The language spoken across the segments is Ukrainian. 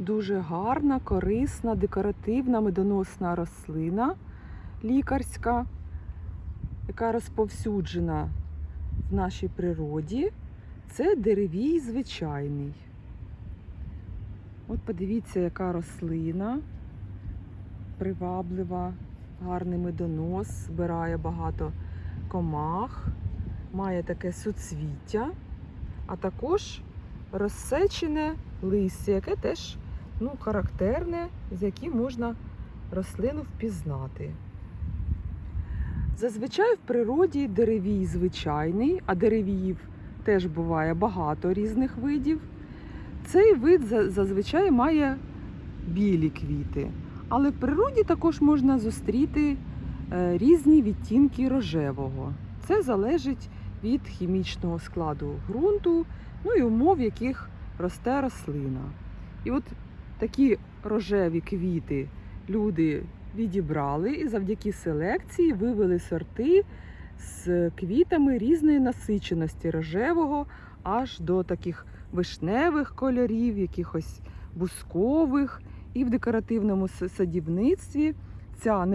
Дуже гарна, корисна, декоративна медоносна рослина лікарська, яка розповсюджена в нашій природі. Це деревій звичайний. От подивіться, яка рослина приваблива, гарний медонос, збирає багато комах, має таке суцвіття, а також розсечене листя, яке теж ну, характерне, з яким можна рослину впізнати. Зазвичай в природі деревій звичайний, а деревіїв теж буває багато різних видів. Цей вид зазвичай має білі квіти, але в природі також можна зустріти е, різні відтінки рожевого. Це залежить від хімічного складу ґрунту, ну і умов, в яких росте рослина. І от такі рожеві квіти люди відібрали і завдяки селекції вивели сорти з квітами різної насиченості рожевого аж до таких вишневих кольорів, якихось бускових. І в декоративному садівництві ця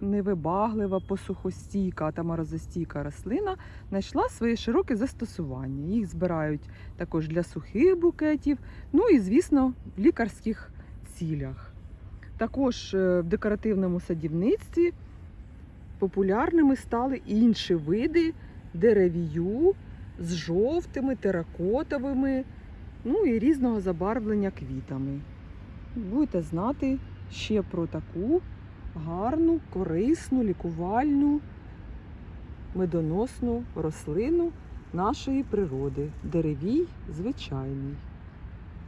невибаглива, посухостійка та морозостійка рослина знайшла своє широке застосування. Їх збирають також для сухих букетів, ну і, звісно, в лікарських цілях. Також е, в декоративному садівництві популярними стали інші види деревію з жовтими, теракотовими, ну і різного забарвлення квітами. Будете знати ще про таку гарну, корисну, лікувальну, медоносну рослину нашої природи. Деревій звичайний.